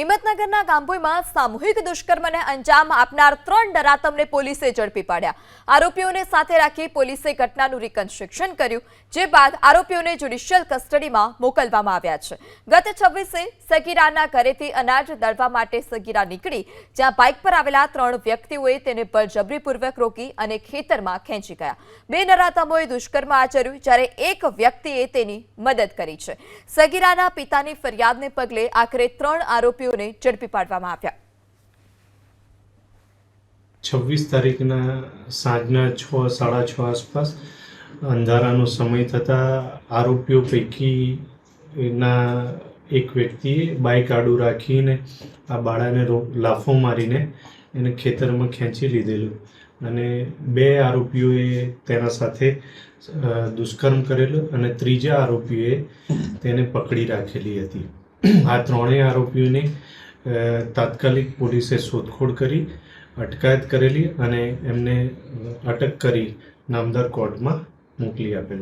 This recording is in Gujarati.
હિંમતનગરના ગાંભોઈમાં સામૂહિક દુષ્કર્મને અંજામ આપનાર ત્રણ ડરાતમને પોલીસે ઝડપી પાડ્યા. આરોપીઓને સાથે રાખી પોલીસે ઘટનાનું રિકન્સ્ટ્રક્શન કર્યું, જે બાદ આરોપીઓને જ્યુડિશિયલ કસ્ટડીમાં મોકલવામાં આવ્યા છે. ગત છવ્વીસે સગીરાના ઘરેથી અનાજ દળવા માટે સગીરા નીકળી, જ્યાં બાઇક પર આવેલા ત્રણ વ્યક્તિઓએ તેને બળજબરીપૂર્વક રોકી અને ખેતરમાં ખેંચી ગયા. બે નરાતમોએ દુષ્કર્મ આચર્યું, જ્યારે એક વ્યક્તિએ તેની મદદ કરી છે. સગીરાના પિતાની ફરિયાદને પગલે આખરે ત્રણ આરોપીઓને ઝડપી પાડવામાં આવ્યા. છવ્વીસ તારીખના સાંજના છ, સાડા છ આસપાસ અંધારાનો સમય થતાં આરોપીઓ પૈકીના એક વ્યક્તિએ બાઇક આડું રાખીને આ બાળાને લાફો મારીને એને ખેતરમાં ખેંચી લીધેલું. અને બે આરોપીઓએ તેના સાથે દુષ્કર્મ કરેલું અને ત્રીજા આરોપીએ તેને પકડી રાખેલી હતી. આ ત્રણેય આરોપીઓને તાત્કાલિક પોલીસે શોધખોળ કરી, અટકાયત કરેલી અને એમને અટક કરી નામદાર કોર્ટમાં મોકલી આપેલ છે.